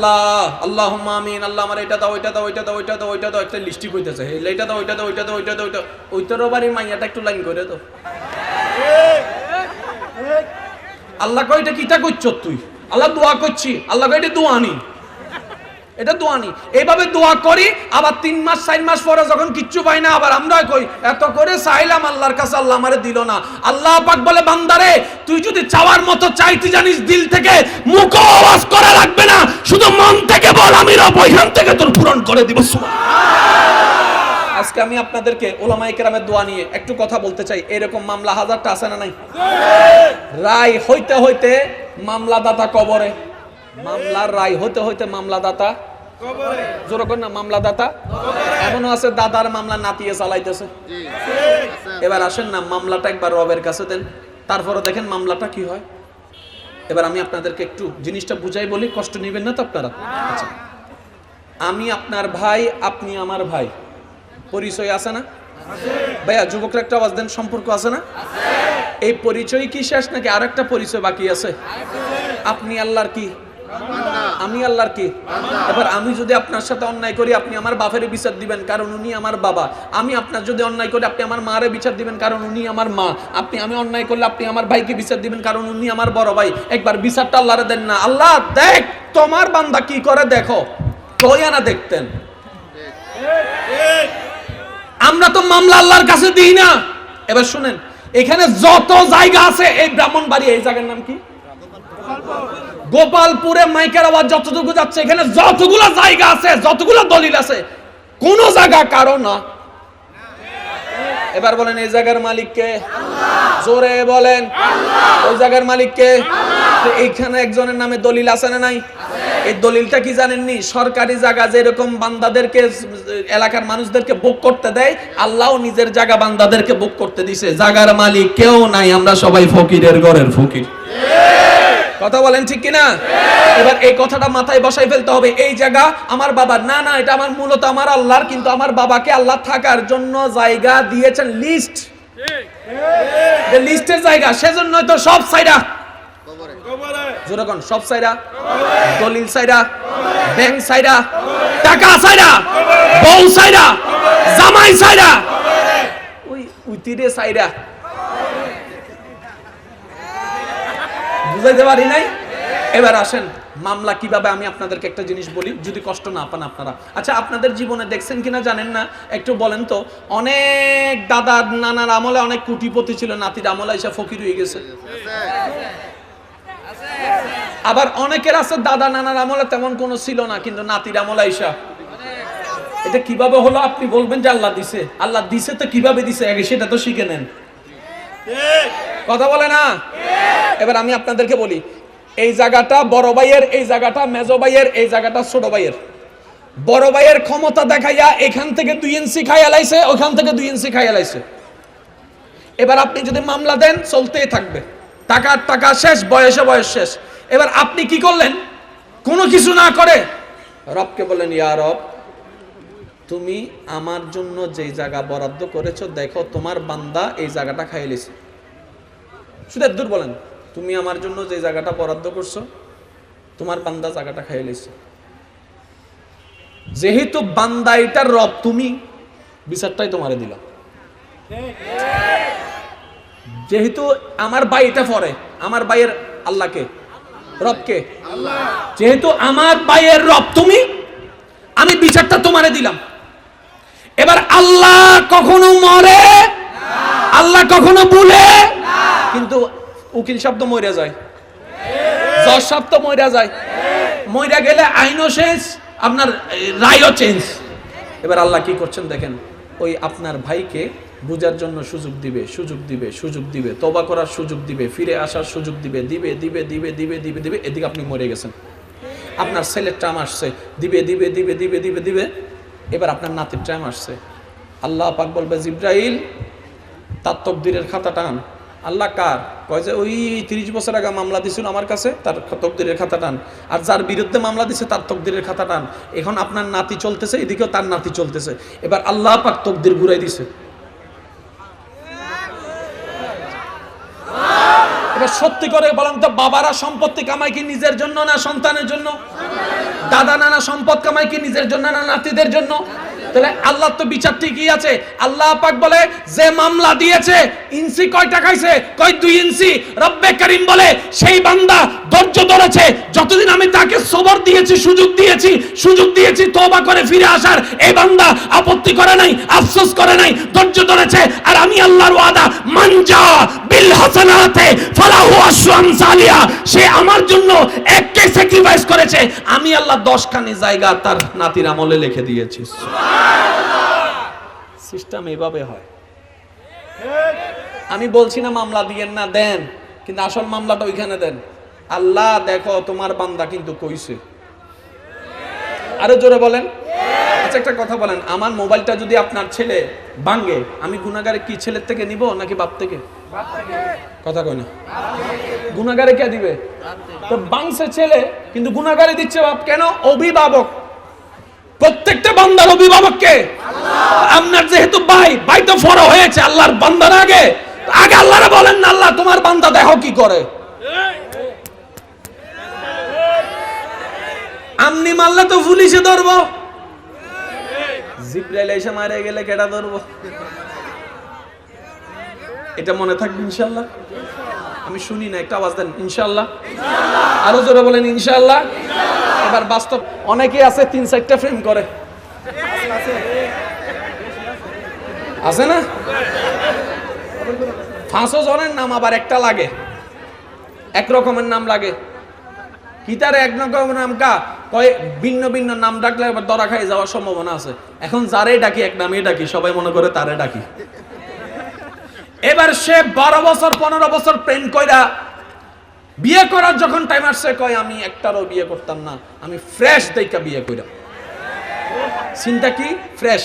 আল্লাহ আল্লাহ আমিন, আল্লাহ আমার এটা দাও ওইটা দাও ওইটা দাও ওইটা দাও ওইটা দাও, একটা লিস্টি কইতেছে এইটা দাও ওইটা দাও ওইটা দাও ওইটা দাও ওইটা ওইটারও বাড়ির মাইয়াটা একটু লাইন করে দাও। আল্লাহ কয়, এটা কিটা করছ তুই? আল্লাহ দোয়া করছি। আল্লাহ কয়, এটা দোয়া নি এটা দোয়া নি এইভাবে দোয়া করি, আবার তিন মাস, চার মাস পরে যখন কিচ্ছু পাই না, আবার আমরা কই, এত করে চাইলাম আল্লাহর কাছে, আল্লাহ আমারে দিল না। আল্লাহ পাক বলে, বান্দারে, তুই যদি চাওয়ার মতো চাইতে জানিস দিল থেকে মুখ আওয়াজ করা লাগবে না। শুধু মন থেকে বল, আমি রব, ওইখান থেকে তোর পূরণ করে দিব। আজকে আমি আপনাদেরকে ওলামাই কেরামের দোয়া নিয়ে একটু কথা বলতে চাই। এরকম মামলা হাজারটা আছে না নাই? রায় হইতে হইতে মামলাদাতা কবরে। মামলার রায় হইতে হইতে মামলাদাতা না এমনও আছে দাদার মামলা নাতিয়ে চালাইতেছে। এবার আসেন না মামলাটা একবার রবের কাছে দেন। তারপরে দেখেন মামলাটা কি হয়। এবার আমি আপনাদেরকে একটু জিনিসটা বুঝাই বলি কষ্ট নেবেন না তো আপনারা? আচ্ছা। আমি আপনার ভাই আপনি আমার ভাই। পরিচয় আছে না? ভাইয়া যুবকরা একটা আওয়াজ দেন সম্পর্ক আছে না? এই পরিচয় কি শেষ নাকি আর একটা পরিচয় বাকি আছে? আপনি আল্লাহর কি আমি আল্লাহর কি? এবার আমি যদি আপনার সাথে অন্যায় করি, আপনি আমার বাপের বিচার দিবেন, কারণ উনি আমার বাবা। আমি আপনার যদি অন্যায় করি, আপনি আমার মারে বিচার দিবেন, কারণ উনি আমার মা। আপনি আমি অন্যায় করলে আপনি আমার ভাইকে বিচার দিবেন, কারণ উনি আমার বড় ভাই। একবার বিচারটা আল্লাহরে দেন না। আল্লাহ, দেখ, তোমার বান্দা কি করে দেখো? কইয়া না দেখতেন। আমরা তো মামলা আল্লাহর কাছে দিই না। এবার শুনেন, এখানে যত জায়গা আছে, এই ব্রাহ্মণ বাড়ি এই জায়গার নাম কি? গোপালপুরে মাইকের আওয়াজ যতটুকু যাচ্ছে, এখানে যতগুলো জায়গা আছে, যতগুলো দলিল আছে, কোন জায়গা কারও না। এবার বলেন, এই জায়গার মালিককে? জোরে বলেন। ওই জায়গার মালিককে? এইখানে একজনের নামে দলিল আছে না নাই? এই দলিলটা কি জানেননি? সরকারি জায়গা যেরকম বান্দাদেরকে, এলাকার মানুষদেরকে ভোগ করতে দেয় আল্লাহ নিজের জায়গা বান্দাদেরকে ভোগ করতে দিছে। জায়গার মালিক কেউ নাই, আমরা সবাই ফকিরের ঘরের ফকির। কথা বলেন ঠিক কিনা? এবার এই কথাটা মাথায় বসাই ফেলতে হবে। এই জায়গা আমার বাবার। না না এটা আমার মূলত আমার আল্লাহর কিন্তু আমার বাবাকে আল্লাহ থাকার জন্য জায়গা দিয়েছেন লিস্ট লিস্টের জায়গা সেজন্য তো সব সাইডা যেরকম সব সাইডা দলিল সাইডা ব্যাংক সাইডা টাকা সাইডা বউ সাইডা জামাই সাইডা ওই উইতিরে সাইডা বুঝাইতে পারি নাই? এবার আসেন, মামলা কীভাবে আমি আপনাদেরকে একটা জিনিস বলি, যদি কষ্ট না পান আপনারা। আচ্ছা আপনাদের জীবনে দেখছেন কিনা জানেন না? একটু বলেন তো, অনেক দাদার নানার আমলে অনেক কুটিপতি ছিল, নাতির আমলে এসে ফকির হয়ে গেছে। আবার অনেকের আছে, দাদা নানার আমলে তেমন কোনো ছিল না, কিন্তু নাতির আমলে আইসা। এটা কীভাবে হলো আপনি বলবেন যে আল্লাহ দিছে? আল্লাহ দিছে তো কীভাবে দিছে? আগে সেটা তো শিখে নেন। কথা বলে না? এবার আমি আপনাদেরকে বলি, এই জায়গাটা বড় ভাইয়ের, এই জায়গাটা মেজো ভাইয়ের, এই জায়গাটা ছোট ভাইয়ের। বড় ভাইয়ের ক্ষমতা দেখাইয়া এখান থেকে দুই ইঞ্চি খাইয়া লাইছে ওখান থেকে দুই ইঞ্চি খাইয়া লাইছে এবার আপনি যদি মামলা দেন, চলতেই থাকবে। টাকার টাকা শেষ, বয়সে বয়স শেষ। এবার আপনি কি করলেন? কোনো কিছু না করে রবকে বলেন ইয়া রব, তুমি আমার জন্য যেই জায়গা বরাদ্দ করেছ, দেখো তোমার বান্দা এই জায়গাটা খাইয়ে লিছে। শুধু বলেন। তুমি আমার জন্য যে জায়গাটা বরাদ্দ করছ, তোমার বান্দা জায়গাটা খাইয়ে লিছে যেহেতু বান্দা এটার রব, তুমি বিচারটাই তোমারে দিলাম যেহেতু আমার ভাই এটা পরে আমার ভাইয়ের আল্লাহকে। রবকে যেহেতু আমার ভাইয়ের রব তুমি, আমি বিচারটা তোমারে দিলাম। এবার আল্লাহ কখনো মরে, আল্লাহ কখনো ভুলে কিন্তু উকিল শব্দ মরে যায় জজ শব্দ মরে যায় মইরা গেলে আইনও শেষ আপনার রায়ও চেঞ্জ এবার আল্লাহ কি করছেন দেখেন ওই আপনার ভাইকে বুঝার জন্য সুযোগ দিবে সুযোগ দিবে সুযোগ দিবে তবা করার সুযোগ দিবে ফিরে আসার সুযোগ দিবে দিবে দিবে দিবে দিবে দিবে দিবে এদিকে আপনি মরে গেছেন আপনার ছেলের টাইম আসছে দিবে দিবে দিবে দিবে দিবে দিবে এবার আপনার নাতির টাইম আসছে আল্লাহ পাক বলবে জিব্রাইল তার তকদিরের খাতা টান আল্লাহ কার? কয় যে ওই তিরিশ বছর আগে মামলা দিছিল আমার কাছে, তার তকদিরের খাতা টান। আর যার বিরুদ্ধে মামলা দিছে, তার তকদিরের খাতা টান। এখন আপনার নাতি চলতেছে, এদিকেও তার নাতি চলতেছে। এবার আল্লাহ পাক তকদির ঘুরাই দিছে। এবার সত্যি করে বলেন তো, বাবারা সম্পত্তি কামায় কি নিজের জন্য না সন্তানের জন্য? দাদা নানা সম্পদ কামায় কি নিজের জন্য না নাতিদের জন্য? তাহলে আল্লাহ তো বিচার ঠিকই আছে। আল্লাহ পাক বলে, যে মামলা দিয়েছে, ইঞ্চি কয় টাকাইছে? কয় দুই ইঞ্চি? রব্বে করিম বলে, সেই বান্দা ধৈর্য ধরেছে। যতদিন আমি তাকে সবর দিয়েছি, সুযোগ দিয়েছি সুযোগ দিয়েছি তওবা করে ফিরে আসার, এই বান্দা আপত্তি করে নাই, আফসোস করে নাই, ধৈর্য ধরেছে। আর আমি আল্লাহর ওয়াদা মানজা বিল হাসানাতে ফালাহু আশরু আমসালিয়া সে আমার জন্য এককে স্যাক্রিফাইস করেছে। আমি আল্লাহ দশখানি জায়গা তার নাতির আমলে লিখে দিয়েছি। সিস্টেম এভাবে হয়। আমি বলছি না মামলা দিয়েন না, দেন, কিন্তু আসল মামলাটা ওইখানে দেন। আল্লাহ, দেখো, তোমার বান্দা কিন্তু কইছে। আরও জোরে বলেন। আচ্ছা একটা কথা বলেন। আমার মোবাইলটা যদি আপনার ছেলে ভাঙ্গে আমি গুনাগারে কি ছেলের থেকে নিব নাকি বাপ থেকে? কথা কই না। গুনাগারে কে দিবে? তো বাংসে ছেলে, কিন্তু গুনাগারে দিচ্ছে বাপ কেন? অভিভাবক। প্রত্যেকটা বান্দার অভিভাবক কে? আপনার যেহেতু ভাই ভাই তো ফরো হয়েছে, আল্লাহর বান্দার আগে। আগে আল্লাহরে বলেন না, আল্লাহ, তোমার বান্দা দেখো কি করে। আমনি মারলে তো পুলিশে ধরবো। জিব্রাইল এসে মারে গেলে কেটা ধরবো? এটা মনে থাকবে, ইনশাল্লাহ? আমি শুনি না, একটা আওয়াজ দেন, ইনশাল্লাহ? আরও জোরে বলেন, ইনশাল্লাহ? এবার বাস্তব অনেকে আছে, তিন চারটা ফ্রেম করে। আছে না? পাঁচশো জনের নাম আবার একটা লাগে। এক রকমের নাম লাগে। কিতারে এক রকমের নাম কা? কয়, ভিন্ন ভিন্ন নাম ডাকলে আবার দরা খাই যাওয়ার সম্ভাবনা আছে। এখন যারে ডাকি, এক নামে ডাকি, সবাই মনে করে তারে ডাকি। এবার সে বারো বছর, পনেরো বছর প্রেম কইরা বিয়ে করার যখন টাইম আসছে, কয়, আমি একটারও বিয়ে করতাম না। আমি ফ্রেশ দেখা বিয়ে কইরা। চিন্তা কি? ফ্রেশ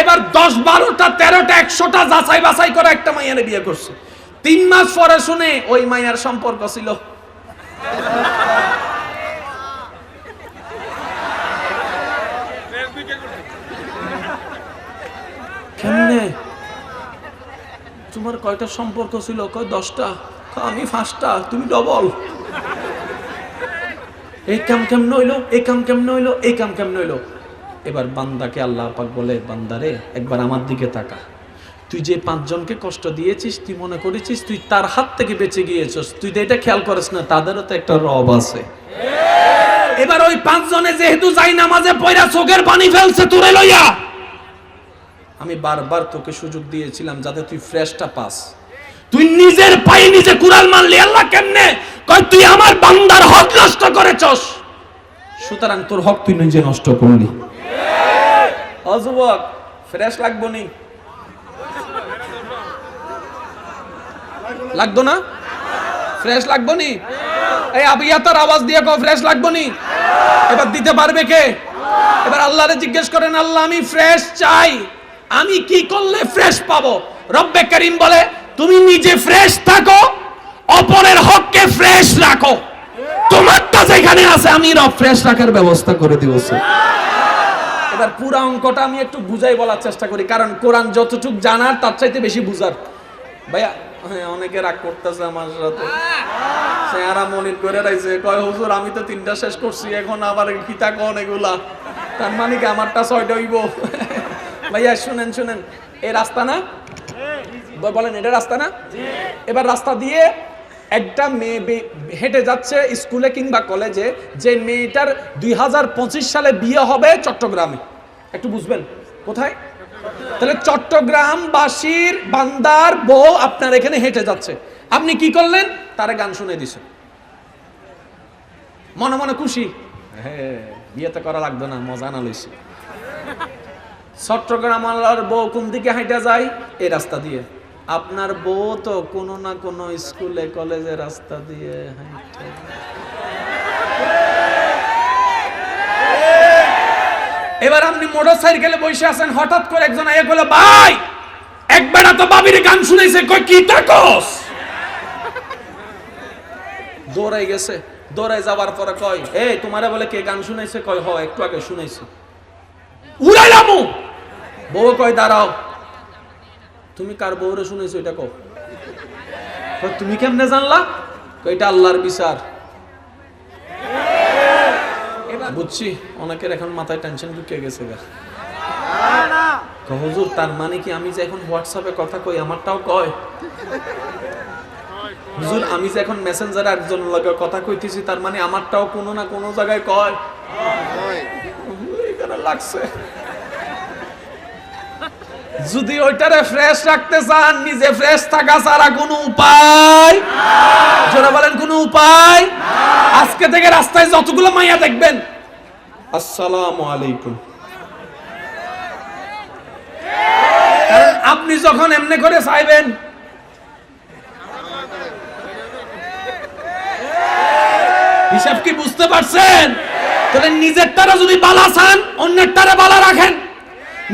এবার দশ বারোটা, তেরোটা, একশোটা যাচাই বাছাই করে একটা মাইয়ারে বিয়ে করছে। তিন মাস পরে শুনে ওই মাইয়ার সম্পর্ক ছিল। কেমনে? তোমার কয়টা সম্পর্ক ছিল? কয় দশটা? আমি ফার্স্টটা তুমি ডবল এই কাম কেমন হইল? এই কাম কেমন হইল? এই কাম কেমন হইল? এবার বান্দাকে আল্লাহ পাক বলে, বান্দারে, একবার আমার দিকে তাকা। তুই যে পাঁচজনকে কষ্ট দিয়েছিস, তুই মনে করেছিস তুই তার হাত থেকে বেঁচে গিয়েছিস। তুই তো এটা খেয়াল করিস না, তাদেরও তো একটা রব আছে। এবার ওই পাঁচজনে যেহেতু যাই নামাজে, পয়রা চোখের পানি ফেলছে তোরে লইয়া। আমি বারবার তোকে সুযোগ দিয়েছিলাম যাতে তুই ফ্রেশটা পাস। তুই নিজের পায়ে নিজে কুড়াল মারলি, আল্লাহ কেমনে? কয়, তুই আমার বান্দার হক নষ্ট করেছস। সুতরাং তোর হক তুই নিজে নষ্ট করলি। অযুবক ফ্রেশ লাগবো নি? লাগতো না? ফ্রেশ লাগবো নি? এই আবিয়াতার আওয়াজ দিয়ে কো ফ্রেশ লাগবো নি? এবার দিতে পারবে কে? এবার আল্লাহরে জিজ্ঞেস করেন, আল্লাহ, আমি ফ্রেশ চাই। আমি কি করলে ফ্রেশ পাবো? রব্বে করিম বলে, তুমি নিজে ফ্রেশ থাকো, অপরের হককে ফ্রেশ রাখো। তোমারটা যেখানে আছে, আমি রব ফ্রেশ রাখার ব্যবস্থা করে দিব এবার পুরা অঙ্কটা আমি একটু বুঝাই বলার চেষ্টা করি। কারণ কোরআন যতটুক জানার তার চাইতে বেশি বুঝার। ভাইয়া হ্যাঁ অনেকে রাগ করতেছে আমার সাথে। চেহারা মনির করে রাখছে কয় হুজুর আমি তো তিনটা শেষ করছি এখন আবার কিতা কন এগুলা? তার মানে কি আমারটা ছয়টা হইব? ভাইয়া শুনেন শুনেন। এই রাস্তা না? বলেন এটা রাস্তা না? এবার রাস্তা দিয়ে একটা মেয়ে হেঁটে যাচ্ছে স্কুলে কিংবা কলেজে, যে মেয়েটার দুই হাজার পঁচিশ সালে বিয়ে হবে চট্টগ্রামে। একটু বুঝবেন, কোথায়? তাহলে চট্টগ্রামবাসীর বান্দার বউ আপনার এখানে হেঁটে যাচ্ছে। আপনি কি করলেন? তারে গান শুনে দিছেন। মনে মনে খুশি? হ্যাঁ বিয়েতে করা লাগবে না, মজা না লইছি। চট্টগ্রাম আল্লাহর বউ কোন দিকে হাইটা যায়? এই রাস্তা দিয়ে। আপনার বউ তো কোনো না কোনো স্কুলে, কলেজে রাস্তা দিয়ে এবার আপনি মোটর সাইকেলে বসে আছেন, হঠাৎ করে একজন আইয়া কইলো ভাই, এক বেড়া তো বাবির গান শুনেছে, কই কি তাকস? দৌড়াই গেছে। দৌড়াই যাবার পরে কয় এই তোমারে বলে কে গান শুনাইছে কয়, হ, একটু আগে শুনাইছে উড়াইলামু বউ কয়, দাঁড়াও। তুমি কার বউরে শুনেছো এটা কই, তুমি কেমনে জানলা? এটা আল্লাহর বিচার। বুঝছি অনেকের এখন মাথায় টেনশন ঢুকে গেছে গা। হুজুর তার মানে কি আমি যে এখন হোয়াটসঅ্যাপে কথা কই আমারটাও কয়? হুজুর আমি যে এখন মেসেঞ্জারে একজন লগে কথা কইতেছি তার মানে আমারটাও কোনো না কোনো জায়গায় কয়। লাগছে। যদি ওইটারে ফ্রেশ রাখতে চান নিজে ফ্রেশ থাকা ছাড়া কোনো উপায়? জোরে বলেন কোনো উপায়? আজকে থেকে রাস্তায় যতগুলো মাইয়া দেখবেন। আসসালামু আলাইকুম। কারণ আপনি যখন এমনি করে চাইবেন হিসাব কি বুঝতে পারছেন? তাহলে নিজের তারা যদি বালা চান অন্যের তারা বালা রাখেন।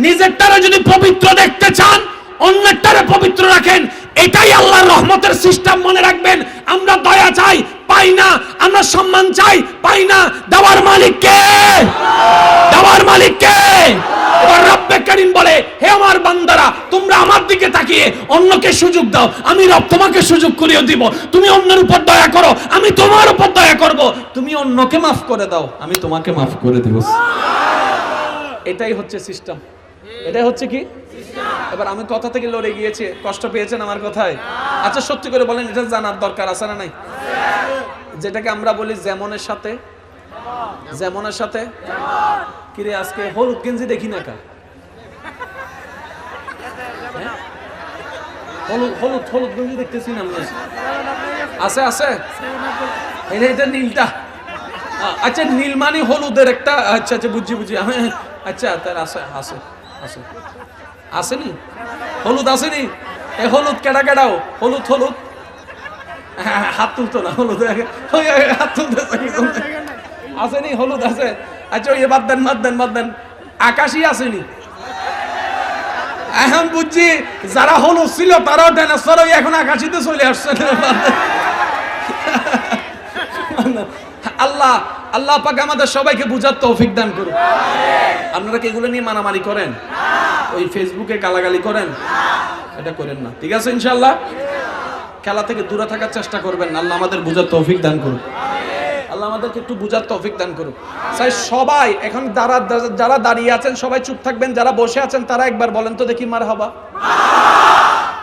নিজের তারা যদি পবিত্র দেখতে চান অন্যের তারা পবিত্র রাখেন। এটাই আল্লাহর রহমতের সিস্টেম, মনে রাখবেন, আমরা দয়া চাই, পাই না, আমরা সম্মান চাই, পাই না। দেওয়ার মালিক কে? দেওয়ার মালিক কে? রব্বে করিম বলে, হে আমার বান্দারা, তোমরা আমার দিকে তাকিয়ে অন্যকে সুযোগ দাও, আমি রব তোমাকে সুযোগ করিয়ে দিব। তুমি অন্যের উপর দয়া করো, আমি তোমার উপর দয়া করব। তুমি অন্যকে মাফ করে দাও, আমি তোমাকে মাফ করে দেব। এটাই হচ্ছে সিস্টেম। এটাই হচ্ছে কি? এবার আমি কথা থেকে লড়ে গিয়েছে, কষ্ট পেয়েছেন আমার কথায়। আচ্ছা সত্যি করে বলেন, এটা জানার দরকার আছে না নাই? যেটাকে আমরা বলি যেমনের সাথে যেমনের সাথে। কিরে, আজকে হলুদ গেঞ্জি দেখি না কা হ্যাঁ? হলুদ হলুদ গেঞ্জি দেখতেছি না আছে আছে? এটা এটা নীলটা। আচ্ছা নীল মানে হলুদের একটা আচ্ছা আচ্ছা বুঝছি বুঝছি। আমি আচ্ছা তার আছে আছে। আসেনি? হলুদ আসেনি? এ হলুদ কেডা কেডাও? হলুদ হলুদ। হাত তুলতো না হলুদ। ওই, ওই, হাত করতে? আসেনি? হলুদ আছে। আচ্ছা ওই বাদ দেন বাদ দেন বাদ দেন। আকাশই আসেনি। এখন বুঝছি যারা হলুদ ছিল তারাও ট্রান্সফার হয়ে এখন আকাশিতে চলে আসছে। আল্লাহ আল্লাহ পাক আমাদের সবাইকে বুঝার তৌফিক দান করুন আপনারা কি এগুলো নিয়ে মারামারি করেন? ওই ফেসবুকে গালাগালি করেন? এটা করেন না। ঠিক আছে ইনশাল্লাহ খেলা থেকে দূরে থাকার চেষ্টা করবেন আল্লাহ আমাদের বুঝার তৌফিক দান করুন আল্লাহ আমাদেরকে একটু বুঝার তৌফিক দান করুন তাই সবাই, এখন যারা যারা দাঁড়িয়ে আছেন, সবাই চুপ থাকবেন। যারা বসে আছেন, তারা একবার বলেন তো দেখি মার হবা